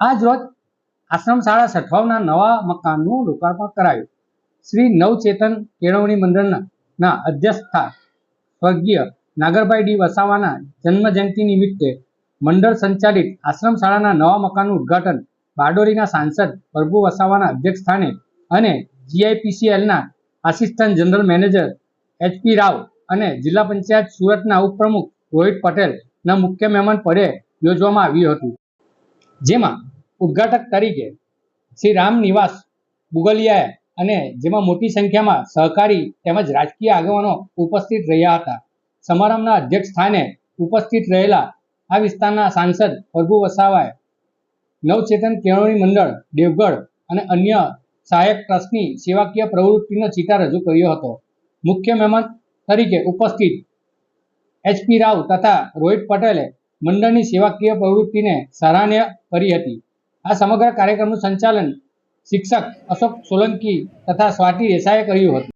આજ રોજ આશ્રમ શાળા સઠવાવના નવા મકાનનું લોકાર્પણ કરાયું. શ્રી નવચેતન કેળવણી મંડળના અધ્યક્ષતા સ્વર્ગીય નાગરભાઈ ડી વસાવાના જન્મજયંતિ નિમિત્તે મંડળ સંચાલિત આશ્રમ શાળાના નવા મકાનનું ઉદ્ઘાટન બારડોલીના સાંસદ પ્રભુ વસાવાના અધ્યક્ષ સ્થાને અને જીઆઈપીસીએલના assistant general manager HP Rao અને જિલ્લા પંચાયત સુરતના ઉપપ્રમુખ રોહિત પટેલના મુખ્ય મહેમાન પદે યોજવામાં આવ્યું હતું. જેમાં ઉદ્ઘાટક તરીકે શ્રી રામ નિવાસ બુગલિયાએ અને જેમાં મોટી સંખ્યામાં સહકારી તેમજ રાજકીય આગેવાનો ઉપસ્થિત રહ્યા હતા. સમારંભના અધ્યક્ષ સ્થાને ઉપસ્થિત રહેલા આ વિસ્તારના સાંસદ પ્રભુ વસાવાએ નવચેતન કેળવણી મંડળ, દેવગઢ અને અન્ય સહાયક ટ્રસ્ટની સેવાકીય પ્રવૃત્તિનો ચિતા રજૂ કર્યો હતો. મુખ્ય મહેમાન તરીકે ઉપસ્થિત એચપી રાવ તથા રોહિત પટેલે મંડળની સેવાકીય પ્રવૃત્તિને સરાહનીય કરી હતી. આ સમગ્ર કાર્યક્રમનું સંચાલન શિક્ષક અશોક સોલંકી તથા સ્વાતિ દેસાઈએ કર્યું હતું.